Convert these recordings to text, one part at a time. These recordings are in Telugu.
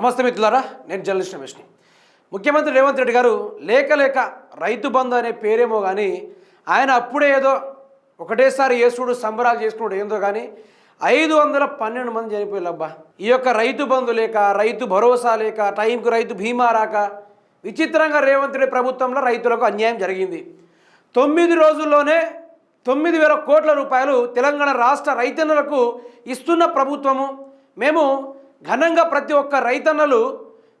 నమస్తే మిత్రులారా నేను జర్నలిస్ట్ రమేష్ని. ముఖ్యమంత్రి రేవంత్ రెడ్డి గారు లేక లేక రైతు బంధు అనే పేరేమో కానీ ఆయన అప్పుడే ఏదో ఒకటేసారి యేసుడు సంబరాలు చేసుకున్నాడు ఏందో కానీ ఐదు వందల పన్నెండు మంది చనిపోయారబ్బా ఈ యొక్క రైతు బంధు లేక రైతు భరోసా లేక టైంకు రైతు బీమా రాక విచిత్రంగా రేవంత్ రెడ్డి ప్రభుత్వంలో రైతులకు అన్యాయం జరిగింది. తొమ్మిది రోజుల్లోనే తొమ్మిది వేల కోట్ల రూపాయలు తెలంగాణ రాష్ట్ర రైతన్నలకు ఇస్తున్న ప్రభుత్వము. మేము ఘనంగా ప్రతి ఒక్క రైతన్నలు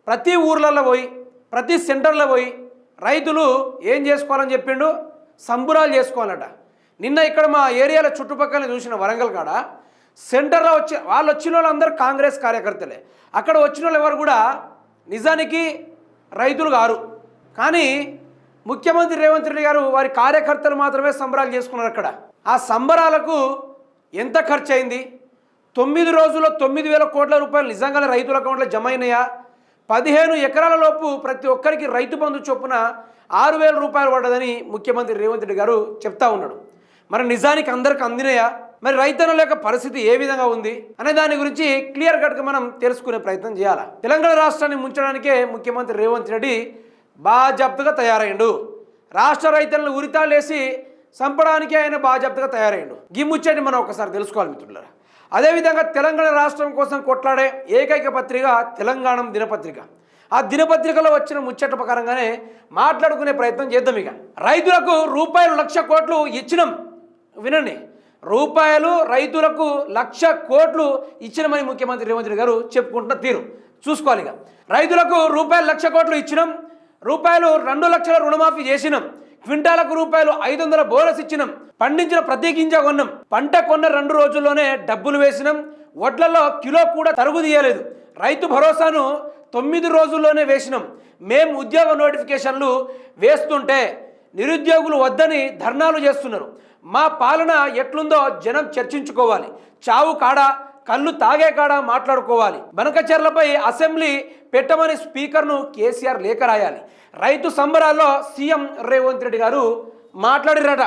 ప్రతి ఊర్లలో పోయి ప్రతి సెంటర్లో పోయి రైతులు ఏం చేసుకోవాలని చెప్పిండు? సంబురాలు చేసుకోవాలట. నిన్న ఇక్కడ మా ఏరియాల చుట్టుపక్కల చూసిన వరంగల్ కాడ సెంటర్లో వచ్చి వాళ్ళు వచ్చిన వాళ్ళందరూ కాంగ్రెస్ కార్యకర్తలే. అక్కడ వచ్చిన వాళ్ళు ఎవరు కూడా నిజానికి రైతులు గారు కానీ ముఖ్యమంత్రి రేవంత్ రెడ్డి గారు వారి కార్యకర్తలు మాత్రమే సంబరాలు చేసుకున్నారు అక్కడ. ఆ సంబరాలకు ఎంత ఖర్చు అయింది తొమ్మిది రోజుల్లో తొమ్మిది వేల కోట్ల రూపాయలు నిజంగానే రైతుల అకౌంట్లో జమ అయినాయా? పదిహేను ఎకరాల లోపు ప్రతి ఒక్కరికి రైతు బంధు చొప్పున ఆరు వేల రూపాయలు పడ్డదని ముఖ్యమంత్రి రేవంత్ రెడ్డి గారు చెప్తా ఉన్నాడు. మరి నిజానికి అందరికి అందినయా? మరి రైతన్నుల యొక్క పరిస్థితి ఏ విధంగా ఉంది? అనే దాని గురించి క్లియర్ కట్గా మనం తెలుసుకునే ప్రయత్నం చేయాలి? తెలంగాణ రాష్ట్రాన్ని ముంచడానికే ముఖ్యమంత్రి రేవంత్ రెడ్డి బాజాప్తగా తయారైండు రాష్ట్ర రైతులను ఉరితాలేసి చంపడానికి ఆయన బాజాప్తగా తయారైండు గిమ్ముచ్చని మనం ఒకసారి తెలుసుకోవాలి మిత్రులారా. అదేవిధంగా తెలంగాణ రాష్ట్రం కోసం కొట్లాడే ఏకైక పత్రిక తెలంగాణ దినపత్రిక. ఆ దినపత్రికలో వచ్చిన ముచ్చట ప్రకారంగానే మాట్లాడుకునే ప్రయత్నం చేద్దాం ఇక. రైతులకు రూపాయలు లక్ష కోట్లు ఇచ్చినాం. వినండి. రూపాయలు రైతులకు లక్ష కోట్లు ఇచ్చినామని ముఖ్యమంత్రి రేవంత్ రెడ్డి గారు చెప్పుకుంటున్న తీరు. చూసుకోవాలి ఇక. రైతులకు రూపాయలు లక్ష కోట్లు ఇచ్చినాం. రూపాయలు రెండు లక్షల రుణమాఫీ చేసినాం. క్వింటాలకు రూపాయలు ఐదు వందల బోనస్ ఇచ్చినాం. పండించిన ప్రతి గింజ కొన్నాం. పంట కొన్న రెండు రోజుల్లోనే డబ్బులు వేసినాం. వడ్లలో కిలో కూడా తరుగు తీయలేదు రైతు భరోసాను తొమ్మిది రోజుల్లోనే వేసినాం. మేము ఉద్యోగ నోటిఫికేషన్లు వేస్తుంటే నిరుద్యోగులు వద్దని ధర్నాలు చేస్తున్నారు. మా పాలన ఎట్లుందో జనం చర్చించుకోవాలి. చావు కాడ కళ్ళు తాగే కాడ మాట్లాడుకోవాలి. బనకచర్లపై అసెంబ్లీ పెట్టమని స్పీకర్ను కేసీఆర్ లేఖ రాయాలి. రైతు సంబరాల్లో సీఎం రేవంత్ రెడ్డి గారు మాట్లాడిరట.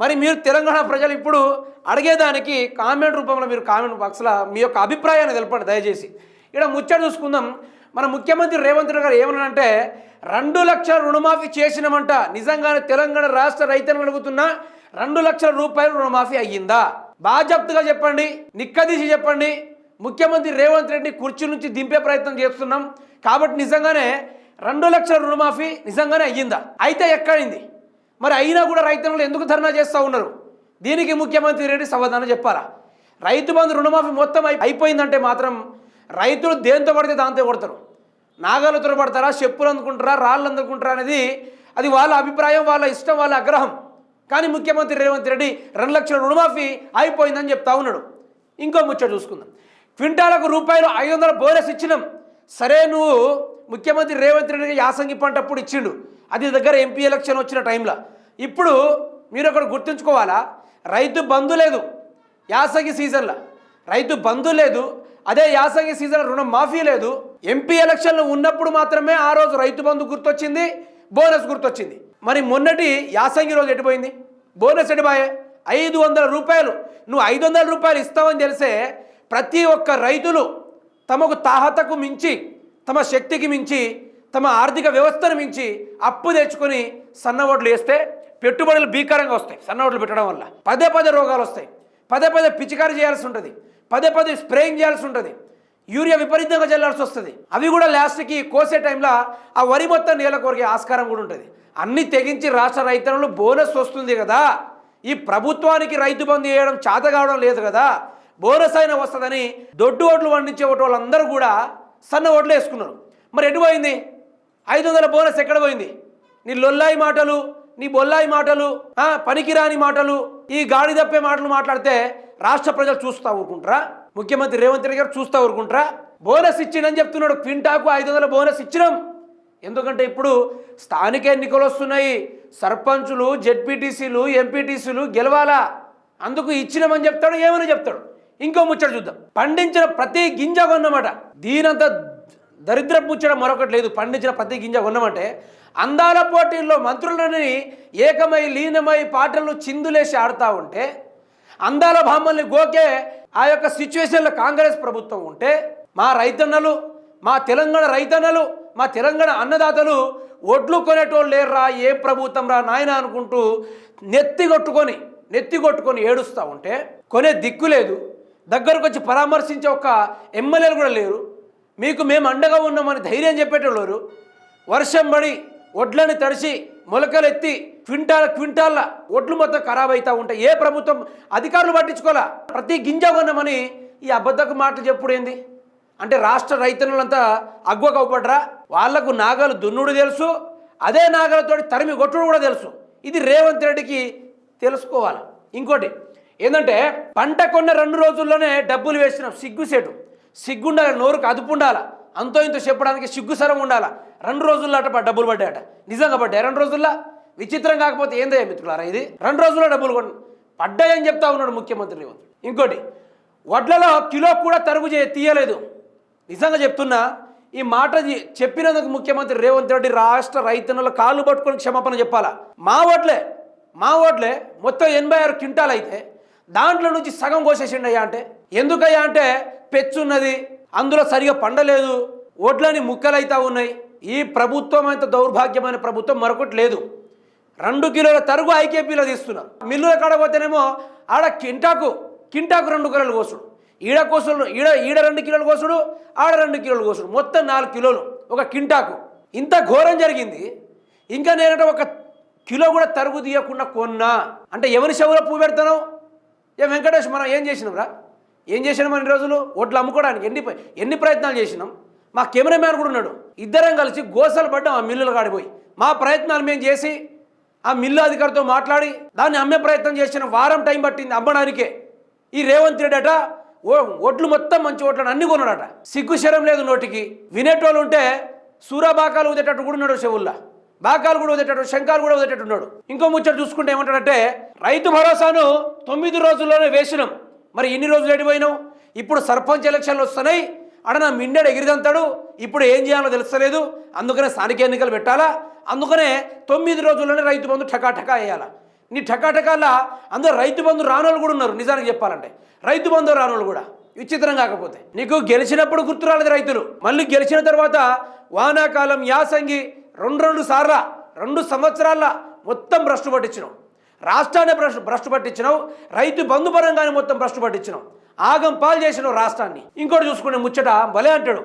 మరి మీరు తెలంగాణ ప్రజలు ఇప్పుడు అడిగేదానికి కామెంట్ రూపంలో మీరు కామెంట్ బాక్స్లో మీ యొక్క అభిప్రాయాన్ని తెలపండి దయచేసి. ఇక్కడ ముచ్చట చూసుకుందాం. మన ముఖ్యమంత్రి రేవంత్ రెడ్డి గారు ఏమన్నారంటే రెండు లక్షల రుణమాఫీ చేసినామంట. నిజంగానే తెలంగాణ రాష్ట్ర రైతులను అడుగుతున్నా రెండు లక్షల రూపాయలు రుణమాఫీ అయ్యిందా? బాజప్తుగా చెప్పండి నిక్కదీసి చెప్పండి. ముఖ్యమంత్రి రేవంత్ రెడ్డి కుర్చీ నుంచి దింపే ప్రయత్నం చేస్తున్నాం. కాబట్టి నిజంగానే రెండు లక్షల రుణమాఫీ నిజంగానే అయ్యిందా? అయితే ఎక్కడైంది? మరి అయినా కూడా రైతులు ఎందుకు ధర్నా చేస్తూ ఉన్నారు? దీనికి ముఖ్యమంత్రి రెడ్డి సమాధానం చెప్పాలా? రైతు బంధు రుణమాఫీ మొత్తం అయి- అయిపోయిందంటే మాత్రం రైతులు దేంతో పడితే దాంతో కొడతారు. నాగలతో పడతారా? చెప్పులు అందుకుంటారా? రాళ్ళు అందుకుంటారా అనేది అది వాళ్ళ అభిప్రాయం వాళ్ళ ఇష్టం వాళ్ళ ఆగ్రహం. కానీ ముఖ్యమంత్రి రేవంత్ రెడ్డి రెండు లక్షల రుణమాఫీ అయిపోయిందని చెప్తా ఉన్నాడు. ఇంకో ముచ్చట చూసుకుందాం. క్వింటాలకు రూపాయలు ఐదు వందల బోనస్ ఇచ్చినాం. సరే నువ్వు ముఖ్యమంత్రి రేవంత్ రెడ్డికి యాసంగి పంట అప్పుడు ఇచ్చిండు. అది దగ్గర ఎంపీ ఎలక్షన్ వచ్చిన టైంలో. ఇప్పుడు మీరు ఒకటి గుర్తుంచుకోవాలా? రైతు బంధు లేదు యాసంగి సీజన్లో. రైతు బంధు లేదు. అదే యాసంగి సీజన్ రుణం మాఫీ లేదు. ఎంపీ ఎలక్షన్లు ఉన్నప్పుడు మాత్రమే ఆ రోజు రైతు బంధు గుర్తొచ్చింది బోనస్ గుర్తొచ్చింది. మరి మొన్నటి యాసంగి రోజు ఎటుపోయింది బోనస్ ఎటుపోయే ఐదు వందల రూపాయలు. నువ్వు ఐదు వందల రూపాయలు ఇస్తావని తెలిసే ప్రతి ఒక్క రైతులు తమకు తాహతకు మించి తమ శక్తికి మించి తమ ఆర్థిక వ్యవస్థను మించి అప్పు తెచ్చుకొని సన్న ఓట్లు వేస్తే పెట్టుబడులు భీకరంగా వస్తాయి. సన్న ఓట్లు పెట్టడం వల్ల. పదే పదే రోగాలు వస్తాయి. పదే పదే పిచికారి చేయాల్సి ఉంటుంది. పదే పదే స్ప్రేయింగ్ చేయాల్సి ఉంటుంది. యూరియా విపరీతంగా చల్లాల్సి వస్తుంది. అవి కూడా లాస్ట్కి కోసే టైంలో ఆ వరి మొత్తం నేల కొరికే ఆస్కారం కూడా ఉంటుంది. అన్ని తెగించి రాష్ట్ర రైతులను బోనస్ వస్తుంది కదా. ఈ ప్రభుత్వానికి రైతు బంధు చేయడం చేత కావడం లేదు కదా. బోనస్ అయినా వస్తుందని దొడ్డు ఓట్లు పండించే వాళ్ళందరూ కూడా సన్న ఓట్లు వేసుకున్నారు. మరి ఎటు పోయింది? ఐదు వందల బోనస్ ఎక్కడ పోయింది? నీ లొల్లాయి మాటలు నీ బొల్లాయి మాటలు పనికిరాని మాటలు ఈ గాడి తప్పే మాటలు మాట్లాడితే రాష్ట్ర ప్రజలు చూస్తా ఊరుకుంటారా? ముఖ్యమంత్రి రేవంత్ రెడ్డి గారు చూస్తా ఊరుకుంటారా? బోనస్ ఇచ్చిందని చెప్తున్నాడు. క్వింటాకు ఐదు వందల బోనస్ ఇచ్చినాం. ఎందుకంటే ఇప్పుడు స్థానిక ఎన్నికలు వస్తున్నాయి. సర్పంచులు జెడ్పీటీసీలు ఎంపీటీసీలు గెలవాలా? అందుకు ఇచ్చినామని చెప్తాడు ఏమని చెప్తాడు? ఇంకో ముచ్చట చూద్దాం. పండించిన ప్రతి గింజ కొన్నమాట. దీనంత దరిద్ర ముచ్చట మరొకటి లేదు. పండించిన ప్రతి గింజ కొన్నమంటే అందాల పోటీల్లో మంత్రులని ఏకమై లీనమై పాటలు చిందులేసి ఆడుతూ ఉంటే అందాల భామల్ని గోకే ఆ యొక్క సిచ్యువేషన్లో కాంగ్రెస్ ప్రభుత్వం ఉంటే మా రైతన్నలు మా తెలంగాణ రైతన్నలు మా తెలంగాణ అన్నదాతలు ఒడ్లు కొనేటోళ్ళు లేర్రా ఏ ప్రభుత్వం రా నాయన అనుకుంటూ నెత్తి కొట్టుకొని నెత్తి కొట్టుకొని ఏడుస్తూ ఉంటే కొనే దిక్కు లేదు. దగ్గరకు వచ్చి పరామర్శించే ఒక ఎమ్మెల్యేలు కూడా లేరు. మీకు మేము అండగా ఉన్నామని ధైర్యం చెప్పేటోళ్ళు వర్షం పడి ఒడ్లని తడిసి మొలకలు ఎత్తి క్వింటాల క్వింటాల్ల ఒడ్లు మొత్తం ఖరాబ్ అవుతూ ఉంటాయి ఏ ప్రభుత్వం అధికారులు పట్టించుకోవాలా? ప్రతి గింజ కొన్నామని ఈ అబద్ధకు మాటలు చెప్పుడు ఏంది అంటే రాష్ట్ర రైతన్నులంతా అగ్వ కవపడరా వాళ్ళకు నాగలు దున్నుడు తెలుసు అదే నాగలతోటి తరిమి కొట్టుడు కూడా తెలుసు. ఇది రేవంత్ రెడ్డికి తెలుసుకోవాలి. ఇంకోటి ఏంటంటే పంట కొన్న రెండు రోజుల్లోనే డబ్బులు వేసినాం సిగ్గుసేటు సిగ్గుండాలి నోరుకు అదుపు ఉండాలా? అంతో ఇంతో చెప్పడానికి సిగ్గుసరం ఉండాలా? రెండు రోజుల్లో అట డబ్బులు పడ్డాయట. నిజంగా పడ్డాయి రెండు రోజుల్లో? విచిత్రం కాకపోతే ఏందయ్యా మిత్రులారా ఇది? రెండు రోజుల్లో డబ్బులు కొన్ని పడ్డాయని చెప్తా ఉన్నాడు ముఖ్యమంత్రి రేవంత్. ఇంకోటి వడ్లలో కిలో కూడా తరుగు చేయ తీయలేదు. నిజంగా చెప్తున్నా ఈ మాట చెప్పినందుకు ముఖ్యమంత్రి రేవంత్ రెడ్డి రాష్ట్ర రైతన్నుల కాళ్ళు పట్టుకొని క్షమాపణ చెప్పాలా? మా ఓట్లే మా ఓట్లే మొత్తం ఎనభై ఆరు క్వింటాలు అయితే దాంట్లో నుంచి సగం కోసేసిండు అయ్యా అంటే. ఎందుకయ్యా అంటే పెచ్చున్నది అందులో సరిగా పండలేదు ఓట్లని ముక్కలైతా ఉన్నాయి. ఈ ప్రభుత్వం అంత దౌర్భాగ్యమైన ప్రభుత్వం మరొకటి లేదు. రెండు కిలోల తరుగు ఐకేపీలో తీస్తున్నారు మిల్లుల కాడ పోతేనేమో ఆడ కింటాకు కింటాకు రెండు కిలోలు కోసుడు. ఈడ కోసుడు ఈడ ఈడ రెండు కిలోలు కోసుడు ఆడ రెండు కిలోలు కోసుడు. మొత్తం నాలుగు కిలోలు. ఒక కింటాకు. ఇంత ఘోరం జరిగింది. ఇంకా నేనంటే ఒక కిలో కూడా తరుగు తీయకుండా కొన్నా. అంటే ఎవరి చెవులో పువ్వు పెడతాను? ఏ వెంకటేష్ మనం ఏం చేసినాం రా? ఏం చేసినాం అన్ని రోజులు? ఓట్లు అమ్ముకోవడానికి ఎన్ని ఎన్ని ప్రయత్నాలు చేసినాం? మా కెమెరామ్యాన్ కూడా ఉన్నాడు. ఇద్దరం కలిసి గోసలు పడ్డాం ఆ మిల్లులు కాడిపోయి మా ప్రయత్నాలు మేము చేసి ఆ మిల్లు అధికారితో మాట్లాడి దాన్ని అమ్మే ప్రయత్నం చేసిన వారం టైం పట్టింది అమ్మడానికే. ఈ రేవంత్ రెడ్డి అట ఓట్లు మొత్తం మంచి ఓట్లను అన్ని కొన్నాడట. సిగ్గుశరం లేదు నోటికి. వినేటోళ్ళు ఉంటే సూరా బాకాలు కూడా ఉన్నాడు చెవుల్లా. బాకాలు కూడా వదిలేటట్టు శంకాలు కూడా వదిలేటట్టున్నాడు ఉన్నాడు. ఇంకో ముచ్చట చూసుకుంటే ఏమంటాడంటే రైతు భరోసాను తొమ్మిది రోజుల్లోనే వేసినాం. మరి ఇన్ని రోజులు ఎడిపోయినావు ఇప్పుడు సర్పంచ్ ఎలక్షన్లు వస్తున్నాయి. అడ నా మిండెడు ఎగిరిదంతాడు. ఇప్పుడు ఏం చేయాలో తెలుస్తలేదు. అందుకనే స్థానిక ఎన్నికలు పెట్టాలా? అందుకనే తొమ్మిది రోజుల్లోనే రైతు బంధు ఠకా ఠకా వేయాలా? నీ ఠకాఠకాల అందరూ రైతు బంధు రానోళ్ళు కూడా ఉన్నారు నిజానికి చెప్పాలంటే. రైతు బంధు రానోళ్ళు కూడా విచిత్రం కాకపోతే. నీకు గెలిచినప్పుడు గుర్తు రాలేదు రైతులు. మళ్ళీ గెలిచిన తర్వాత వానాకాలం యాసంగి రెండు రెండు సార్ల రెండు సంవత్సరాల మొత్తం భ్రష్టు పట్టించినావు. రాష్ట్రాన్ని భ్రష్టు భ్రష్టు పట్టించినావు రైతు బంధు పరంగానే మొత్తం భ్రష్టు పట్టించినావు. ఆగం పాలు చేసినావు రాష్ట్రాన్ని. ఇంకోటి చూసుకునే ముచ్చట భలే అంటాడు.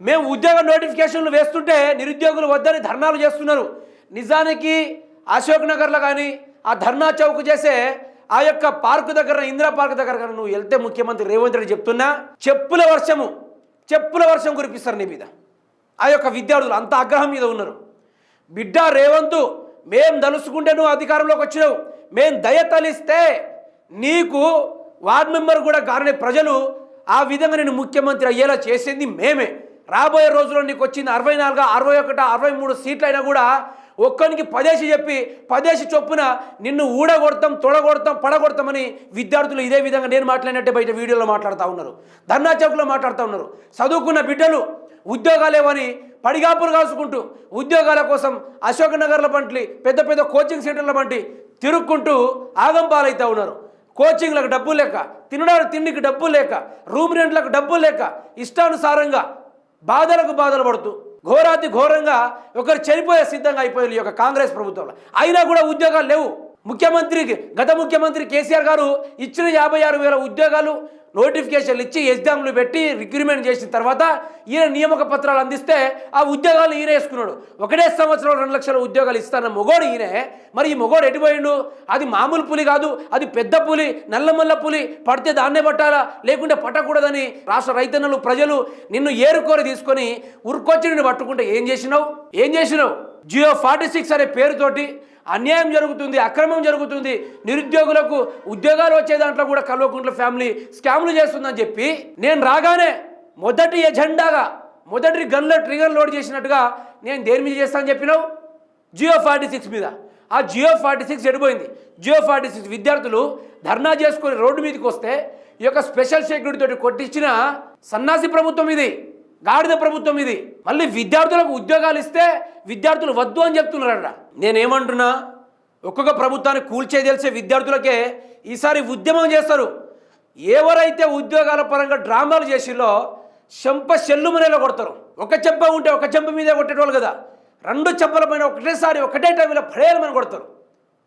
మేము ఉద్యోగ నోటిఫికేషన్లు వేస్తుంటే నిరుద్యోగులు వద్దని ధర్నాలు చేస్తున్నారు. నిజానికి అశోక్ నగర్లో కానీ ఆ ధర్నా చౌక్ చేసే ఆ యొక్క పార్కు దగ్గర ఇందిరా పార్క్ దగ్గర నువ్వు వెళ్తే ముఖ్యమంత్రి రేవంత్ రెడ్డి చెప్తున్నా చెప్పుల వర్షము చెప్పుల వర్షం కురిపిస్తారు నీ మీద. ఆ యొక్క విద్యార్థులు అంత ఆగ్రహం మీద ఉన్నారు. బిడ్డ రేవంతు మేం దలుసుకుంటే నువ్వు అధికారంలోకి వచ్చినావు. మేం దయ తలిస్తే నీకు వార్డ్ మెంబర్ కూడా గారని ప్రజలు ఆ విధంగా నేను ముఖ్యమంత్రి అయ్యేలా చేసింది మేమే. రాబోయే రోజుల్లో నీకు వచ్చింది అరవై నాలుగు అరవై ఒకటి అరవై మూడు సీట్లు అయినా కూడా ఒక్కనికి పదేసి చెప్పి పదేసి చొప్పున నిన్ను ఊడగొడతాం తొడగొడతాం పడగొడతామని విద్యార్థులు ఇదే విధంగా నేను మాట్లాడినట్టే బయట వీడియోలో మాట్లాడుతూ ఉన్నారు. ధర్నా చౌక్లో మాట్లాడుతూ ఉన్నారు. చదువుకున్న బిడ్డలు ఉద్యోగాలేవని పడిగాపులు కాసుకుంటూ ఉద్యోగాల కోసం అశోక్ నగర్ల వంటి పెద్ద పెద్ద కోచింగ్ సెంటర్ల వంటి తిరుక్కుంటూ ఆగంపాలైతూ ఉన్నారు. కోచింగ్లకు డబ్బు లేక తినడానికి తిండికి డబ్బు లేక రూమ్ రెంట్లకు డబ్బు లేక ఇష్టానుసారంగా బాధలకు బాధలు పడుతూ ఘోరాతి ఘోరంగా ఒకరు చనిపోయే సిద్ధంగా అయిపోయారు ఈ యొక్క కాంగ్రెస్ ప్రభుత్వంలో. అయినా కూడా ఉద్యోగాలు లేవు. ముఖ్యమంత్రికి గత ముఖ్యమంత్రి కేసీఆర్ గారు ఇచ్చిన యాభై ఆరు వేల ఉద్యోగాలు నోటిఫికేషన్లు ఇచ్చి ఎగ్జామ్లు పెట్టి రిక్రూట్మెంట్ చేసిన తర్వాత ఈయన నియామక పత్రాలు అందిస్తే ఆ ఉద్యోగాలు ఈయన వేసుకున్నాడు. ఒకటే సంవత్సరం రెండు లక్షల ఉద్యోగాలు ఇస్తాన మొగోడు ఈయనే. మరి ఈ మొగోడు ఎటుపోయిండు అది మామూలు పులి కాదు అది పెద్ద పులి నల్లమల్ల పులి పడితే దాన్నే పట్టాలా? లేకుంటే పట్టకూడదని రాష్ట్ర రైతన్నలు ప్రజలు నిన్ను ఏరుకోరి తీసుకొని ఉరుకొచ్చి నిన్ను పట్టుకుంటే ఏం చేసినావు? ఏం చేసినావు? జియో ఫార్టీ సిక్స్ అనే పేరుతోటి అన్యాయం జరుగుతుంది అక్రమం జరుగుతుంది. నిరుద్యోగులకు ఉద్యోగాలు వచ్చే దాంట్లో కూడా కల్వకుంట్ల ఫ్యామిలీ స్కామ్లు చేస్తుందని చెప్పి నేను రాగానే మొదటి ఎజెండాగా మొదటి గన్లో ట్రిగర్ లోడ్ చేసినట్టుగా నేను దేని మీద చేస్తానని చెప్పినావు? జియో ఫార్టీ సిక్స్ మీద. ఆ జియో ఫార్టీ సిక్స్ ఎడిపోయింది జియో ఫార్టీ సిక్స్ విద్యార్థులు ధర్నా చేసుకొని రోడ్డు మీదకి వస్తే ఈ యొక్క స్పెషల్ సెక్యూరిటీ తోటి కొట్టించిన సన్నాసి ప్రభుత్వం ఇది. గాడిద ప్రభుత్వం ఇది. మళ్ళీ విద్యార్థులకు ఉద్యోగాలు ఇస్తే విద్యార్థులు వద్దు అని చెప్తున్నారట. నేనేమంటున్నా? ఒక్కొక్క ప్రభుత్వాన్ని కూల్చే తెలిసే విద్యార్థులకే ఈసారి ఉద్యమం చేస్తారు. ఎవరైతే ఉద్యోగాల పరంగా డ్రామాలు చేసిలో చెంప చెల్లు మనేలో కొడతారు. ఒక చెంప ఉంటే ఒక చెంప మీదే కొట్టేటోళ్ళు కదా. రెండు చెంపల పైన ఒకటేసారి ఒకటే టైంలో పడేయాలని కొడతారు.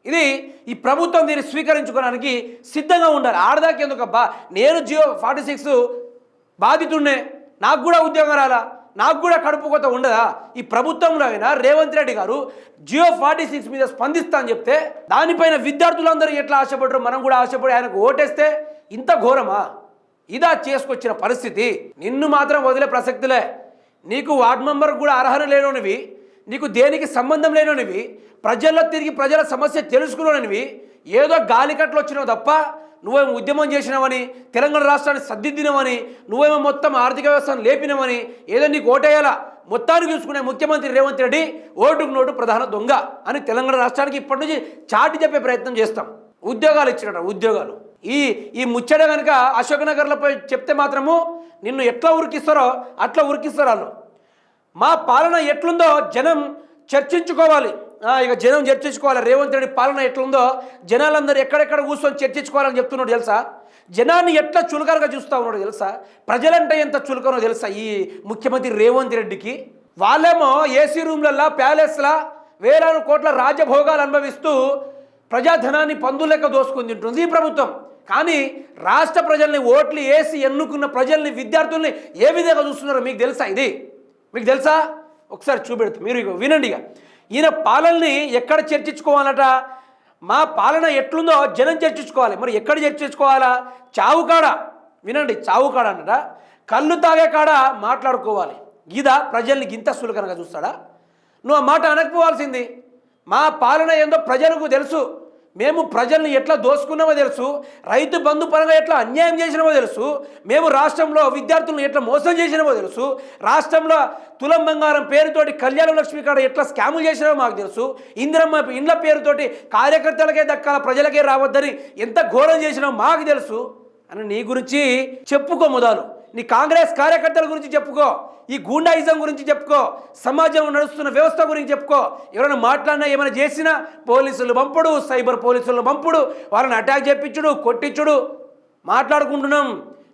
ఇది ఈ ప్రభుత్వం దీన్ని స్వీకరించుకోవడానికి సిద్ధంగా ఉండాలి. ఆడదాకి నేను జియో ఫార్టీ సిక్స్ బాధితుండే నాకు కూడా ఉద్యోగం రాలా నాకు కూడా కడుపు కొత్త ఉండదా? ఈ ప్రభుత్వంలో అయినా రేవంత్ రెడ్డి గారు జియో ఫార్టీ సిక్స్ మీద స్పందిస్తా అని చెప్తే దానిపైన విద్యార్థులందరూ ఎట్లా ఆశపడరు మనం కూడా ఆశపడి ఆయనకు ఓటేస్తే ఇంత ఘోరమా? ఇదా చేసుకొచ్చిన పరిస్థితి. నిన్ను మాత్రం వదిలే ప్రసక్తిలే. నీకు వార్డ్ మెంబర్ కూడా అర్హత లేనివి నీకు దేనికి సంబంధం లేనివి ప్రజల్లో తిరిగి ప్రజల సమస్య తెలుసుకునేవి ఏదో గాలికట్లు వచ్చినావు తప్ప నువ్వేమో ఉద్యమం చేసినావని తెలంగాణ రాష్ట్రాన్ని సర్దిద్దినవని నువ్వేమో మొత్తం ఆర్థిక వ్యవస్థను లేపినవని ఏదో నీకు ఓటేయాలా మొత్తానికి చూసుకునే ముఖ్యమంత్రి రేవంత్ రెడ్డి ఓటుకు నోటు ప్రధాన దొంగ అని తెలంగాణ రాష్ట్రానికి ఇప్పటి నుంచి చాటి చెప్పే ప్రయత్నం చేస్తాం. ఉద్యోగాలు ఇచ్చినట ఉద్యోగాలు. ఈ ఈ ముచ్చట కనుక అశోక్ నగర్లో పోయి చెప్తే మాత్రము నిన్ను ఎట్లా ఉరికిస్తారో అట్లా ఉరికిస్తారు వాళ్ళు. మా పాలన ఎట్లుందో జనం చర్చించుకోవాలి. ఇక జనం చర్చించుకోవాలి. రేవంత్ రెడ్డి పాలన ఎట్లుందో జనాలందరూ ఎక్కడెక్కడ కూర్చొని చర్చించుకోవాలని చెప్తున్నాడు తెలుసా? జనాన్ని ఎట్లా చులకనగా చూస్తూ ఉన్నాడు తెలుసా? ప్రజలంటే ఎంత చులకనో తెలుసా ఈ ముఖ్యమంత్రి రేవంత్ రెడ్డికి? వాళ్ళేమో ఏసీ రూమ్లల్లా ప్యాలెస్లా వేలాను కోట్ల రాజభోగాలు అనుభవిస్తూ ప్రజాధనాన్ని పందులెక్క దోసుకుని తింటుంది ఈ ప్రభుత్వం. కానీ రాష్ట్ర ప్రజల్ని ఓట్లు వేసి ఎన్నుకున్న ప్రజల్ని విద్యార్థుల్ని ఏ విధంగా చూస్తున్నారో మీకు తెలుసా ఇది? మీకు తెలుసా? ఒకసారి చూపెడుతూ. మీరు వినండి ఇక ఈయన పాలనని ఎక్కడ చర్చించుకోవాలట? మా పాలన ఎట్లుందో జనం చర్చించుకోవాలి. మరి ఎక్కడ చర్చించుకోవాలా? చావు కాడ. వినండి చావు కాడ అన్నట కళ్ళు తాగే కాడ మాట్లాడుకోవాలి. గీదా ప్రజల్ని గింత సులకనగా చూస్తాడా? నువ్వు ఆ మాట అనకపోవాల్సింది. మా పాలన ఏందో ప్రజలకు తెలుసు. మేము ప్రజల్ని ఎట్లా దోసుకున్నామో తెలుసు రైతు బంధు పరంగా ఎట్లా అన్యాయం చేసినామో తెలుసు మేము రాష్ట్రంలో విద్యార్థులను ఎట్లా మోసం చేసినామో తెలుసు రాష్ట్రంలో తులం బంగారం పేరుతోటి కళ్యాణ లక్ష్మి కాడ ఎట్లా స్కాములు చేసినామో మాకు తెలుసు ఇందిరమ్మ ఇండ్ల పేరుతోటి కార్యకర్తలకే దక్కాల ప్రజలకే రావద్దని ఎంత ఘోరం చేసినామో మాకు తెలుసు అని నీ గురించి చెప్పుకో మొదలు. నీ కాంగ్రెస్ కార్యకర్తల గురించి చెప్పుకో ఈ గూండాయిజం గురించి చెప్పుకో సమాజంలో నడుస్తున్న వ్యవస్థ గురించి చెప్పుకో ఎవరైనా మాట్లాడినా ఏమైనా చేసినా పోలీసులు పంపుడు సైబర్ పోలీసులు పంపుడు వాళ్ళని అటాక్ చేపించుడు కొట్టించుడు. మాట్లాడుకుంటున్నాం.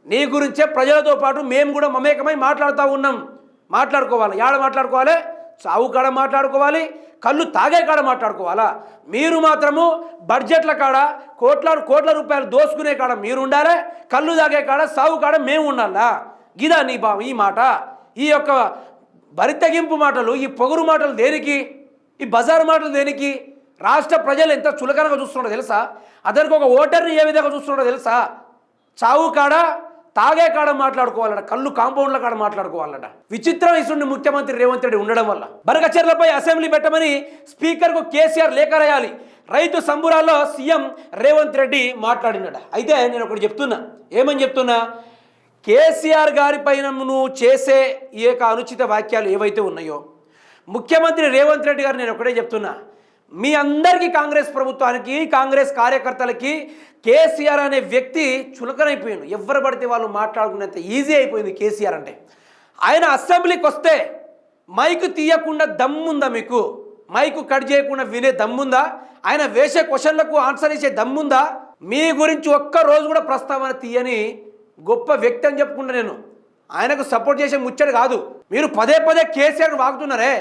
నీ గురించే ప్రజలతో పాటు మేము కూడా మమేకమై మాట్లాడుతూ ఉన్నాం. మాట్లాడుకోవాలి. యాడ మాట్లాడుకోవాలి? చావు కాడ మాట్లాడుకోవాలి కళ్ళు తాగే కాడ మాట్లాడుకోవాలా? మీరు మాత్రము బడ్జెట్ల కాడ కోట్ల కోట్ల రూపాయలు దోసుకునే కాడ మీరు ఉండాలి కళ్ళు తాగే కాడ సావు కాడ మేము ఉండాలా గిదా నీ బా ఈ మాట. ఈ యొక్క బరితెగింపు మాటలు ఈ పొగరు మాటలు దేనికి? ఈ బజారు మాటలు దేనికి? రాష్ట్ర ప్రజలు ఎంత చులకనగా చూస్తున్నాడో తెలుసా? అతనికి ఒక ఓటర్ని ఏ విధంగా చూస్తున్నాడో తెలుసా? చావు కాడ తాగే కాడ మాట్లాడుకోవాలట కళ్ళు కాంపౌండ్ల కాడ మాట్లాడుకోవాలట. విచిత్రం ఇస్తుండే ముఖ్యమంత్రి రేవంత్ రెడ్డి ఉండడం వల్ల. బరగచెర్లపై అసెంబ్లీ పెట్టమని స్పీకర్కు కేసీఆర్ లేఖ రాయాలి. రైతు సంబురాల్లో సీఎం రేవంత్ రెడ్డి మాట్లాడినట. అయితే నేను ఒకటి చెప్తున్నా. ఏమని చెప్తున్నా? కేసీఆర్ గారి పైన నువ్వు చేసే ఈ యొక్క అనుచిత వాక్యాలు ఏవైతే ఉన్నాయో ముఖ్యమంత్రి రేవంత్ రెడ్డి గారు నేను ఒకటే చెప్తున్నా. మీ అందరికీ కాంగ్రెస్ ప్రభుత్వానికి కాంగ్రెస్ కార్యకర్తలకి కేసీఆర్ అనే వ్యక్తి చులకనైపోయింది ఎవరు పడితే వాళ్ళు మాట్లాడుకునేంత ఈజీ అయిపోయింది కేసీఆర్ అంటే. ఆయన అసెంబ్లీకి వస్తే మైకు తీయకుండా దమ్ముందా మీకు? మైకు కట్ చేయకుండా వినే దమ్ముందా? ఆయన వేసే క్వశ్చన్లకు ఆన్సర్ ఇచ్చే దమ్ముందా? మీ గురించి ఒక్క రోజు కూడా ప్రస్తావన తీయని గొప్ప వ్యక్తి అని చెప్పుకుంటా నేను. ఆయనకు సపోర్ట్ చేసే ముచ్చట కాదు. మీరు పదే పదే కేసీఆర్ వాగుతున్నారే?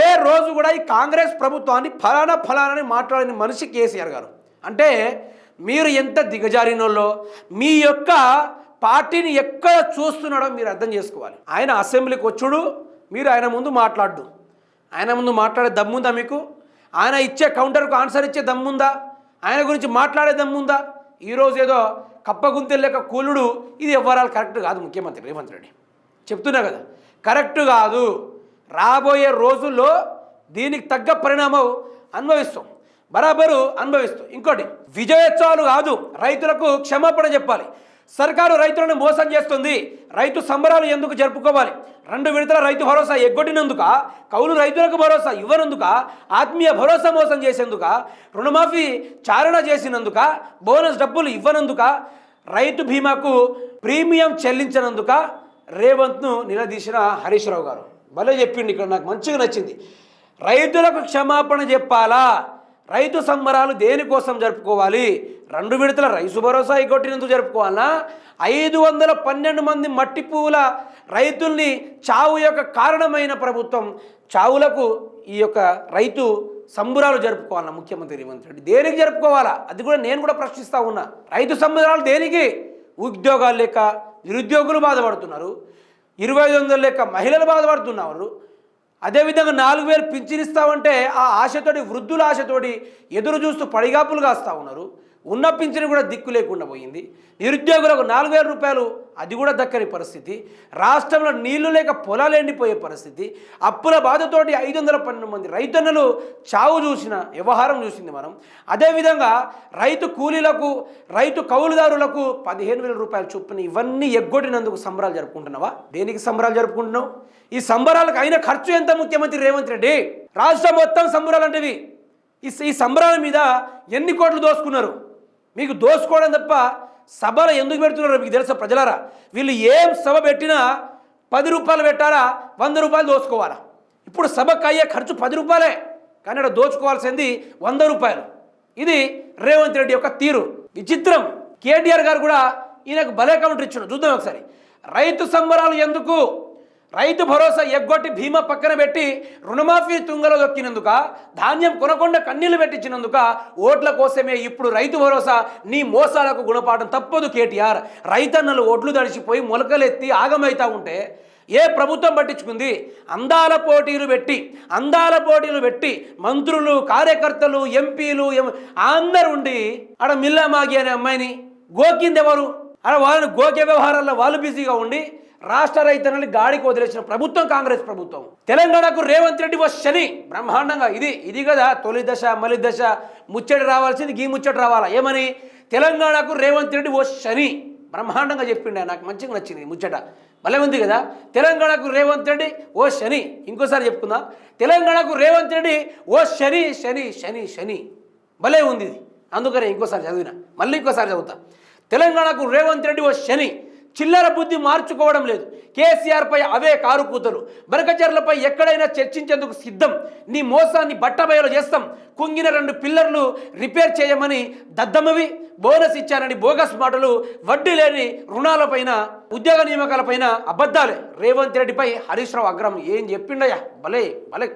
ఏ రోజు కూడా ఈ కాంగ్రెస్ ప్రభుత్వాన్ని ఫలానా ఫలానా మాట్లాడిన మనిషి కేసీఆర్ గారు. అంటే మీరు ఎంత దిగజారినోళ్ళో మీ యొక్క పార్టీని ఎక్కడ చూస్తున్నాడో మీరు అర్థం చేసుకోవాలి. ఆయన అసెంబ్లీకి వచ్చుడు మీరు ఆయన ముందు మాట్లాడు ఆయన ముందు మాట్లాడే దమ్ముందా మీకు? ఆయన ఇచ్చే కౌంటర్కు ఆన్సర్ ఇచ్చే దమ్ముందా? ఆయన గురించి మాట్లాడే దమ్ముందా? ఈరోజు ఏదో కప్పగుంతెలు లేక కూలుడు ఇది ఎవ్వరాలు కరెక్ట్ కాదు ముఖ్యమంత్రి రేవంత్ రెడ్డి. చెప్తున్నా కదా కరెక్ట్ కాదు. రాబోయే రోజుల్లో దీనికి తగ్గ పరిణామం అనుభవిస్తాం. బరాబరు అనుభవిస్తాం. ఇంకోటి విజయోత్సవాలు కాదు. రైతులకు క్షమాపణ చెప్పాలి. సర్కారు రైతులను మోసం చేస్తుంది. రైతు సంబరాలు ఎందుకు జరుపుకోవాలి? రెండు విడతల రైతు భరోసా ఎగ్గొట్టినందుక? కౌలు రైతులకు భరోసా ఇవ్వనందుక? ఆత్మీయ భరోసా మోసం చేసేందుక? రుణమాఫీ చారణ చేసినందుక? బోనస్ డబ్బులు ఇవ్వనందుక? రైతు బీమాకు ప్రీమియం చెల్లించినందుక? రేవంత్ను నిలదీసిన హరీష్ రావు గారు. భలే చెప్పిండు ఇక్కడ నాకు మంచిగా నచ్చింది. రైతులకు క్షమాపణ చెప్పాలా? రైతు సంబరాలు దేనికోసం జరుపుకోవాలి? రెండు విడతల రైతు భరోసా ఎగ్గొట్టినందుకు జరుపుకోవాలా? ఐదు వందల పన్నెండు మంది మట్టి పువ్వుల రైతుల్ని చావు యొక్క కారణమైన ప్రభుత్వం చావులకు ఈ యొక్క రైతు సంబురాలు జరుపుకోవాలన్నా ముఖ్యమంత్రి రేవంత్ రెడ్డి దేనికి జరుపుకోవాలా? అది కూడా నేను కూడా ప్రశ్నిస్తూ ఉన్నా. రైతు సంబరాలు దేనికి? ఉద్యోగాలు లేక నిరుద్యోగులు బాధపడుతున్నారు. ఇరవై ఐదు వందల లెక్క మహిళలు బాధపడుతున్నారు. అదేవిధంగా నాలుగు వేలు పింఛనిస్తామంటే ఆ ఆశతోటి వృద్ధుల ఆశతోటి ఎదురు చూస్తూ పడిగాపులు కాస్తూ ఉన్నారు. ఉన్న పింఛను కూడా దిక్కు లేకుండా పోయింది. నిరుద్యోగులకు నాలుగు వేల రూపాయలు అది కూడా దక్కని పరిస్థితి. రాష్ట్రంలో నీళ్ళు లేక పొలాలు ఎండిపోయే పరిస్థితి. అప్పుల బాధతోటి ఐదు వందల పన్నెండు మంది రైతన్నలు చావు చూసిన వ్యవహారం చూసింది మనం. అదేవిధంగా రైతు కూలీలకు రైతు కౌలుదారులకు పదిహేను వేల రూపాయలు చొప్పున ఇవన్నీ ఎగ్గొట్టినందుకు సంబరాలు జరుపుకుంటున్నావా? దేనికి సంబరాలు జరుపుకుంటున్నావు? ఈ సంబరాలకు అయిన ఖర్చు ఎంత ముఖ్యమంత్రి రేవంత్ రెడ్డి? రాష్ట్రం మొత్తం సంబరాలు అంటేవి. ఈ సంబరాల మీద ఎన్ని కోట్లు దోసుకున్నారు? మీకు దోసుకోవడం తప్ప సభలు ఎందుకు పెడుతున్నారో మీకు తెలుసా ప్రజలారా? వీళ్ళు ఏం సభ పెట్టినా పది రూపాయలు పెట్టారా వంద రూపాయలు దోసుకోవాలా? ఇప్పుడు సభకు అయ్యే ఖర్చు పది రూపాయలే. కానీ అక్కడ దోచుకోవాల్సింది వంద రూపాయలు. ఇది రేవంత్ రెడ్డి యొక్క తీరు. విచిత్రం. కేటీఆర్ గారు కూడా ఈయనకు భలే కౌంటర్ ఇచ్చాడు. చూద్దాం ఒకసారి. రైతు సంబరాలు ఎందుకు? రైతు భరోసా ఎగ్గొట్టి భీమా పక్కన పెట్టి రుణమాఫీ తుంగలో దొక్కినందుక ధాన్యం కొనకుండా కన్నీళ్ళు పెట్టించినందుక ఓట్ల కోసమే ఇప్పుడు రైతు భరోసా నీ మోసాలకు గుణపాఠం తప్పదు కేటీఆర్. రైతన్నలు ఓట్లు తడిచిపోయి మొలకలెత్తి ఆగమైతా ఉంటే ఏ ప్రభుత్వం పట్టించుకుంది? అందాల పోటీలు పెట్టి అందాల పోటీలు పెట్టి మంత్రులు కార్యకర్తలు ఎంపీలు అందరు ఉండి ఆడ మిల్లామాగి అనే అమ్మాయిని గోకిందెవరు? అలా వాళ్ళని గోకే వ్యవహారాల్లో వాళ్ళు బిజీగా ఉండి రాష్ట్ర రైతన్నల్ని గాడికి వదిలేసిన ప్రభుత్వం కాంగ్రెస్ ప్రభుత్వం. తెలంగాణకు రేవంత్ రెడ్డి ఓ శని. బ్రహ్మాండంగా. ఇది ఇది కదా. తొలి దశ మలి దశ. ముచ్చటి రావాల్సింది గీ ముచ్చటి రావాలా? ఏమని? తెలంగాణకు రేవంత్ రెడ్డి ఓ శని. బ్రహ్మాండంగా చెప్పిండే నాకు మంచిగా నచ్చింది ముచ్చట. భలే ఉంది కదా. తెలంగాణకు రేవంత్ రెడ్డి ఓ శని. ఇంకోసారి చెప్పుకుందా? తెలంగాణకు రేవంత్ రెడ్డి ఓ శని శని శని శని. భలే ఉంది ఇది. అందుకనే ఇంకోసారి చదివిన. మళ్ళీ ఇంకోసారి చదువుతా. తెలంగాణకు రేవంత్ రెడ్డి ఓ శని. చిల్లర బుద్ధి మార్చుకోవడం లేదు. కేసీఆర్పై అవే కారు కూతలు. బరకచర్లపై ఎక్కడైనా చర్చించేందుకు సిద్ధం. నీ మోసాన్ని బట్టబయలు చేస్తాం. కుంగిన రెండు పిల్లర్లు రిపేర్ చేయమని దద్దమ్మవి బోనస్ ఇచ్చానని బోగస్ మాటలు వడ్డీ లేని రుణాలపైన ఉద్యోగ నియామకాలపైన అబద్ధాలే. రేవంత్ రెడ్డిపై హరీష్ రావు అగ్రహం. ఏం చెప్పిండయ్యా? భలే భలే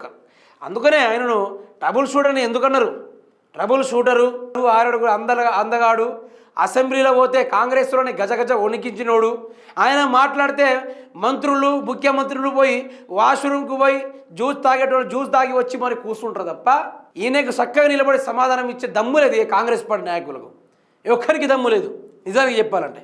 అందుకనే ఆయనను ట్రబుల్ షూట్ అని ఎందుకన్నారు? ట్రబుల్ షూటరు ఆరడుగు అందల అందగాడు అసెంబ్లీలో పోతే కాంగ్రెస్లోని గజగజ వణికించినోడు. ఆయన మాట్లాడితే మంత్రులు ముఖ్యమంత్రులు పోయి వాష్రూమ్కి పోయి జ్యూస్ తాగేటోళ్ళు జ్యూస్ తాగి వచ్చి మరి కూర్చుంటారు తప్ప ఈయనకు చక్కగా నిలబడి సమాధానం ఇచ్చే దమ్ము లేదు ఏ కాంగ్రెస్ పార్టీ నాయకులకు. ఒక్కరికి దమ్ము లేదు. నిజానికి చెప్పాలంటే.